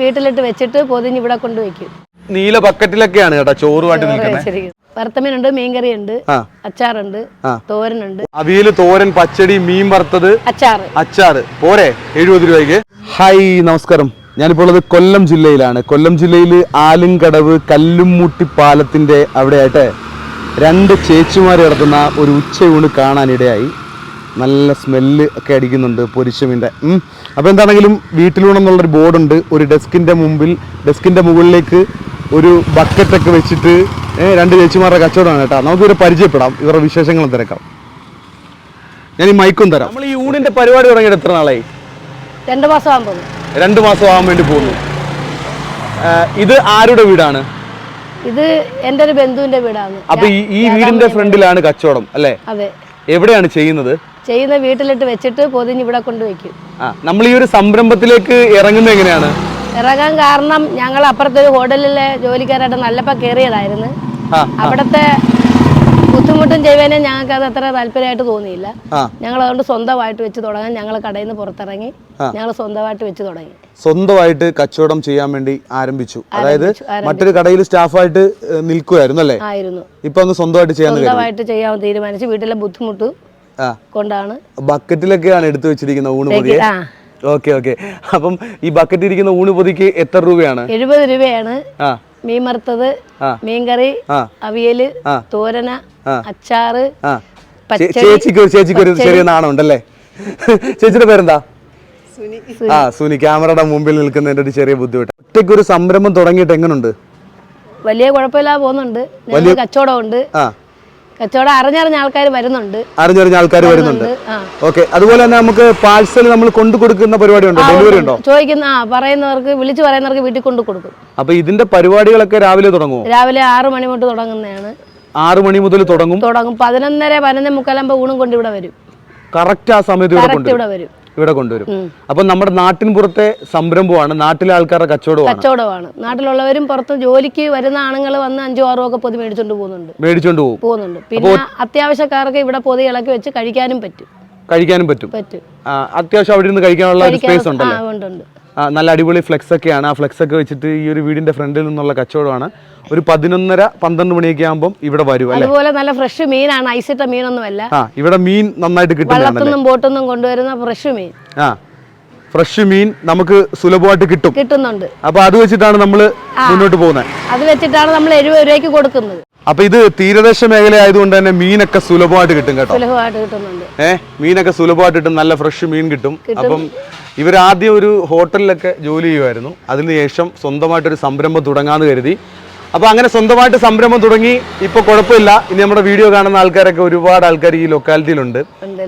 വീട്ടിലിട്ട് വെച്ചിട്ട് പൊതിഞ്ഞ് ഇവിടെ കൊണ്ട് വെക്കും. നീല ബക്കറ്റിലൊക്കെയാണ് കേട്ടോ ചോറുമായിട്ട് നിൽക്കുന്നത്. വറുത്തമീനുണ്ട് മീൻകറിയുണ്ട് ഉണ്ട് അച്ചാറുണ്ട്. തോരനുണ്ട്. അവിയൽ തോരൻ പച്ചടി മീൻ വറുത്തത്. അച്ചാർ അച്ചാർ പോരെ എഴുപത് രൂപയ്ക്ക്. ഹായ് നമസ്കാരം. ഞാനിപ്പോൾ ഉള്ളത് കൊല്ലം ജില്ലയിലാണ്. കൊല്ലം ജില്ലയിൽ ആലുംകടവ് കല്ലുംമൂട്ടി പാലത്തിന്റെ അവിടെയായിട്ട് രണ്ട് ചേച്ചിമാർ നടത്തുന്ന ഒരു ഉച്ചയൂണ് കാണാനിടയായി. നല്ല സ്മെല്ല് ഒക്കെ അടിക്കുന്നുണ്ട് പൊരിച്ചമീന്റെ. അപ്പോൾ എന്താണെങ്കിലും വീട്ടിലൂണെന്നുള്ളൊരു ബോർഡുണ്ട്. ഒരു ഡെസ്കിന്റെ മുമ്പിൽ ഡെസ്കിന്റെ മുകളിലേക്ക് ഒരു ബക്കറ്റൊക്കെ വെച്ചിട്ട് രണ്ട് ചേച്ചിമാരുടെ കച്ചവടമാണ് കേട്ടോ. നമുക്കിവരെ പരിചയപ്പെടാം. ഇവരുടെ വിശേഷങ്ങളും തിരക്കാം. ഞാൻ ഈ മൈക്കും തരാം. നമ്മൾ ഈ ഊണിന്റെ പരിപാടി തുടങ്ങിയിട്ട് എത്ര നാളായി? രണ്ട് മാസം ആകുമ്പോൾ രണ്ട് മാസം ആവാൻ വേണ്ടി പോകുന്നു. ഇത് ആരുടെ വീടാണ്? ഇത് എന്റെ ഒരു ബന്ധുവിന്റെ വീടാണ്. അപ്പൊ ഈ ഈ വീടിന്റെ ഫ്രണ്ടിലാണ് കച്ചവടം അല്ലേ? അതെ. എവിടെയാണ് ചെയ്യുന്നത്? ചെയ്യുന്ന വീട്ടിലിട്ട് വെച്ചിട്ട് പൊതിഞ്ഞ് ഇവിടെ കൊണ്ടുവയ്ക്കും നമ്മൾ ഈ ഒരു സംരംഭത്തിലേക്ക് ഇറങ്ങുന്നത് എങ്ങനെയാണ്? ഇറങ്ങാൻ കാരണം ഞങ്ങൾ അപ്പുറത്തെ ഒരു ഹോട്ടലിലെ ജോലിക്കാരായിട്ട് നല്ലപ്പ കയറിയതായിരുന്നു. അവിടത്തെ ബുദ്ധിമുട്ടും ചെയ്യുവാനും ഞങ്ങൾക്ക് അത് അത്ര താല്പര്യമായിട്ട് തോന്നിയില്ല. ഞങ്ങൾ അതുകൊണ്ട് സ്വന്തമായിട്ട് വെച്ച് തുടങ്ങാൻ ഞങ്ങൾ കടയിൽ നിന്ന് പുറത്തിറങ്ങി. ഞങ്ങൾ സ്വന്തമായിട്ട് വെച്ച് തുടങ്ങി. സ്വന്തമായിട്ട് കച്ചവടം ചെയ്യാൻ വേണ്ടി ആരംഭിച്ചു. അതായത് മറ്റൊരു കടയിൽ സ്റ്റാഫായിട്ട് നിൽക്കുമായിരുന്നു അല്ലേ? ആയിരുന്നു. ഇപ്പൊ ഒന്ന് സ്വന്തമായിട്ട് ചെയ്യാൻ സ്വന്തമായിട്ട് ചെയ്യാൻ തീരുമാനിച്ചു. വീട്ടിലെ ബുദ്ധിമുട്ട് കൊണ്ടാണ്. ബക്കറ്റിലൊക്കെയാണ് എടുത്തു വെച്ചിരിക്കുന്ന ഊണ് പൊതിയെ? ആ. Okay okay. അപ്പം ഈ ബക്കറ്റ് ഇരിക്കുന്ന ഊണ് പൊതിക്ക് എത്ര രൂപയാണ്? എഴുപത് രൂപയാണ്. ആ. മീൻ വറുത്തത് ആ. മീൻകറി അവിയൽ തോരന. അച്ചാറ് ചേച്ചിക്ക് ഒരു- ചേച്ചിക്ക് ഒരു ചെറിയ നാണം ഉണ്ടല്ലേ ചേച്ചിയുടെ പേരെന്താ? ആ സുനി ക്യാമറയുടെ മുമ്പിൽ നിൽക്കുന്നതിന്റെ ഒരു ചെറിയ ബുദ്ധിമുട്ട്. ഒറ്റയ്ക്ക് ഒരു സംരംഭം തുടങ്ങിയിട്ട് എങ്ങനെയുണ്ട് വലിയ കുഴപ്പമില്ലാതെ പോകുന്നുണ്ട്. വലിയ കച്ചവടമുണ്ട്. ആ. കച്ചവടം അറിഞ്ഞറിഞ്ഞ ആൾക്കാർ വരുന്നുണ്ട്. അറിഞ്ഞറിഞ്ഞ ആൾക്കാർ വരുന്നുണ്ട്. ഓക്കെ. അതുപോലെ തന്നെ നമുക്ക് പാഴ്സൽ നമ്മൾ കൊണ്ടു കൊടുക്കുന്ന പരിപാടി ഉണ്ടോ. ഡെലിവറി ഉണ്ടോ? ചോദിക്കുന്ന ആ പറയുന്നവർക്ക് വിളിച്ചു പറയുന്നവർക്ക് വീട്ടിൽ കൊണ്ടു കൊടുക്കും. അപ്പൊ ഇതിന്റെ പരിപാടികളൊക്കെ രാവിലെ തുടങ്ങും രാവിലെ ആറ് മണി തൊട്ട് തുടങ്ങുന്നതാണ്. ആറ് മണി മുതൽ തുടങ്ങും. തുടങ്ങും. പതിനൊന്നര പതിനൊന്നേ മുക്കാലാകുമ്പോൾ ഊണും കൊണ്ട് ഇവിടെ വരും. കറക്റ്റ് ആ സമയത്ത് ഇവിടെ വരും. ഇവിടെ കൊണ്ടുവരും. അപ്പൊ നമ്മുടെ നാട്ടിൻ പുറത്തെ സംരംഭമാണ് നാട്ടിലെ ആൾക്കാരുടെ കച്ചവടമാണ്. കച്ചവടമാണ്. നാട്ടിലുള്ളവരും പുറത്ത് ജോലിക്ക് വരുന്ന ആണുങ്ങൾ വന്ന് അഞ്ചോ ആറോ ഒക്കെ പൊതി മേടിച്ചോണ്ട് പോകുന്നുണ്ട്. മേടിച്ചോണ്ട് പോകും. പോകുന്നുണ്ട്. പിന്നെ അത്യാവശ്യക്കാർക്ക് ഇവിടെ പൊതി ഇളക്കി വെച്ച് കഴിക്കാനും പറ്റും. കഴിക്കാനും പറ്റും. പറ്റും. അത്യാവശ്യം അവിടെ നിന്ന് കഴിക്കാനുള്ള സ്പേസ് ഉണ്ടല്ലോ? നല്ല അടിപൊളി ഫ്ലെക്സ് ഒക്കെയാണ്. ആ ഫ്ലെക്സ് ഒക്കെ വെച്ചിട്ട് ഈ ഒരു വീടിന്റെ ഫ്രണ്ടിൽ നിന്നുള്ള കച്ചവടമാണ്. ഒരു പതിനൊന്നര പന്ത്രണ്ട് മണിയൊക്കെ ആകുമ്പോൾ ഇവിടെ വരും അതുപോലെ നല്ല ഫ്രഷ് മീനാണ്. ഐസിട്ട മീനൊന്നുമല്ല. ആ ഇവിടെ മീൻ നന്നായിട്ട് കിട്ടും ബോട്ടൊന്നും കൊണ്ടുവരുന്ന ഫ്രഷ് മീൻ. ആ. ഫ്രഷ് മീൻ നമുക്ക് സുലഭമായിട്ട് കിട്ടും. കിട്ടുന്നുണ്ട്. അപ്പൊ അത് വെച്ചിട്ടാണ് നമ്മൾ മുന്നോട്ട് പോകുന്നത് അത് വെച്ചിട്ടാണ് നമ്മൾ എഴുപത് രൂപയ്ക്ക് കൊടുക്കുന്നത്. അപ്പൊ ഇത് തീരദേശ മേഖല ആയതുകൊണ്ട് തന്നെ മീനൊക്കെ സുലഭമായിട്ട് കിട്ടും കേട്ടോ. സുലഭമായിട്ട് കിട്ടുന്നുണ്ട്. ഏ? മീനൊക്കെ സുലഭമായിട്ട് കിട്ടും. നല്ല ഫ്രഷ് മീൻ കിട്ടും. അപ്പം ഇവരാദ്യം ഒരു ഹോട്ടലിലൊക്കെ ജോലി ചെയ്യുമായിരുന്നു അതിനുശേഷം സ്വന്തമായിട്ടൊരു സംരംഭം തുടങ്ങാന്ന് കരുതി. അപ്പോൾ അങ്ങനെ സ്വന്തമായിട്ട് സംരംഭം തുടങ്ങി. ഇപ്പോൾ കുഴപ്പമില്ല. ഇനി നമ്മുടെ വീഡിയോ കാണുന്ന ആൾക്കാരൊക്കെ ഒരുപാട് ആൾക്കാർ ഈ ലൊക്കാലിറ്റിയിലുണ്ട്.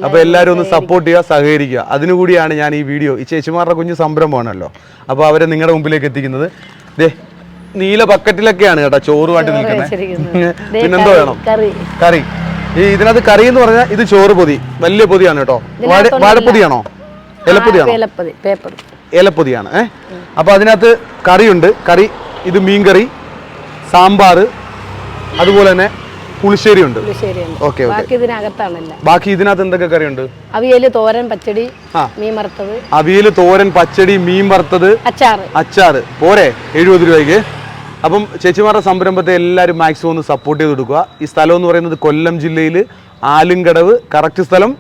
അപ്പോൾ എല്ലാവരും ഒന്ന് സപ്പോർട്ട് ചെയ്യുക സഹകരിക്കുക. അതിനുകൂടിയാണ് ഞാൻ ഈ വീഡിയോ. ഈ ചേച്ചിമാരുടെ കുഞ്ഞ് സംരംഭമാണല്ലോ. അപ്പോൾ അവരെ നിങ്ങളുടെ മുമ്പിലേക്ക് എത്തിക്കുന്നത്. ദേ നീല ബക്കറ്റിലൊക്കെയാണ് കേട്ടോ ചോറുമായിട്ട് നിൽക്കുന്നത്. പിന്നെന്തോ വേണം? കറി. ഈ ഇതിനകത്ത് കറി എന്ന് പറഞ്ഞാൽ ഇത് ചോറ് പൊതി. വലിയ പൊതിയാണ് കേട്ടോ. വാഴ- വാഴപ്പൊതിയാണോ? ഇലപ്പൊതിയാണോ? ഇലപ്പൊതിയാണ്. ഏഹ് അപ്പൊ അതിനകത്ത് കറിയുണ്ട്. കറി ഇത് മീൻകറി. സാമ്പാർ അതുപോലെ തന്നെ പുളിശ്ശേരി ഉണ്ട്. ഓക്കെ ബാക്കി ഇതിനകത്താണല്ല? ബാക്കി ഇതിനകത്ത് എന്തൊക്കെ കറിയുണ്ട്? അവിയൽ തോരൻ പച്ചടി മീൻ വറുത്തത്. അവിയൽ തോരൻ പച്ചടി മീൻ വറുത്തത് അച്ചാർ അച്ചാർ പോരെ എഴുപത് രൂപയ്ക്ക്. അപ്പം ചേച്ചിമാരുടെ സംരംഭത്തെ എല്ലാവരും മാക്സിമം ഒന്ന് സപ്പോർട്ട് ചെയ്ത് കൊടുക്കുക. ഈ സ്ഥലം എന്ന് പറയുന്നത് കൊല്ലം ജില്ലയിൽ ആലുംകടവ് കറക്റ്റ് സ്ഥലം.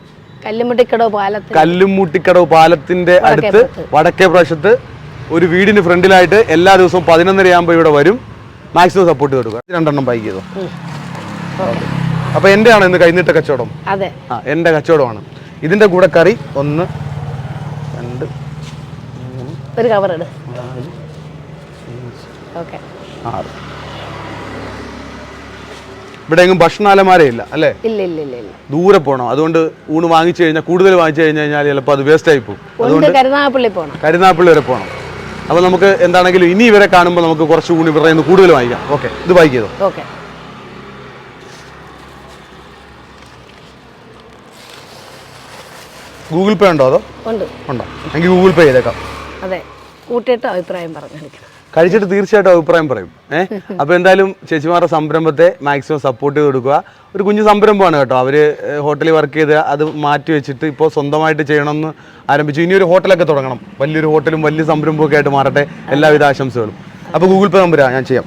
കല്ലുമുട്ടിക്കടവ് പാലത്തിൽ കല്ലുമുട്ടിക്കടവ് പാലത്തിന്റെ അടുത്ത് വടക്കേ പ്രദേശത്ത് ഒരു വീടിന് ഫ്രണ്ടിലായിട്ട് എല്ലാ ദിവസവും പതിനൊന്നര ആകുമ്പോൾ ഇവിടെ വരും. മാക്സിമം സപ്പോർട്ട് കൊടുക്കുക. രണ്ടെണ്ണം ബൈക്ക് ചെയ്തു. അപ്പൊ എന്റെ ആണ് ഇന്ന് കൈനീട്ട കച്ചവടം. അതെ. ആ എന്റെ കച്ചവടമാണ്. ഇതിന്റെ കൂടെ കറി ഒന്ന് രണ്ട് ഒരു കവർ ഇട്. ഓക്കെ ആറ്. ഇവിടെ എങ്ങും ഭക്ഷണാലമാരേ ഇല്ല അല്ലേ? ഇല്ല ഇല്ല ഇല്ല ഇല്ല. ദൂരെ പോകണം അതുകൊണ്ട് ഊണ് വാങ്ങിച്ചു കഴിഞ്ഞാൽ കൂടുതൽ വാങ്ങിച്ചു കഴിഞ്ഞ് കഴിഞ്ഞാൽ ചിലപ്പോൾ അത് വേസ്റ്റ് ആയി പോകും. അതുകൊണ്ട് കരുനാഗപ്പള്ളി വരെ പോകണം അപ്പോൾ നമുക്ക് എന്താണെങ്കിലും ഇനി ഇവരെ കാണുമ്പോൾ നമുക്ക് കുറച്ചുകൂടി ഇവരുടെ നിന്ന് കൂടുതൽ വാങ്ങിക്കാം ഓക്കെ. ഇത് ബൈക്ക് ചെയ്തോ ഓക്കെ. ഗൂഗിൾ പേ ഉണ്ടോ അതോ? ഉണ്ട്. ഉണ്ടോ? എനിക്ക് ഗൂഗിൾ പേ ചെയ്തേക്കാം. അതെ. കൂട്ടിയിട്ട് അഭിപ്രായം പറഞ്ഞെടുക്കണം കഴിച്ചിട്ട് തീർച്ചയായിട്ടും അഭിപ്രായം പറയും. ഏഹ് അപ്പോൾ എന്തായാലും ചേച്ചിമാരുടെ സംരംഭത്തെ മാക്സിമം സപ്പോർട്ട് ചെയ്ത് കൊടുക്കുക. ഒരു കുഞ്ഞു സംരംഭമാണ് കേട്ടോ. അവർ ഹോട്ടലിൽ വർക്ക് ചെയ്ത് അത് മാറ്റി വെച്ചിട്ട് ഇപ്പോൾ സ്വന്തമായിട്ട് ചെയ്യണമെന്ന് ആരംഭിച്ചു. ഇനി ഒരു ഹോട്ടലൊക്കെ തുടങ്ങണം. വലിയൊരു ഹോട്ടലും വലിയ സംരംഭമൊക്കെ ആയിട്ട് മാറട്ടെ. എല്ലാവിധ ആശംസകളും. അപ്പോൾ ഗൂഗിൾ പേ നമ്പരാ? ഞാൻ ചെയ്യാം.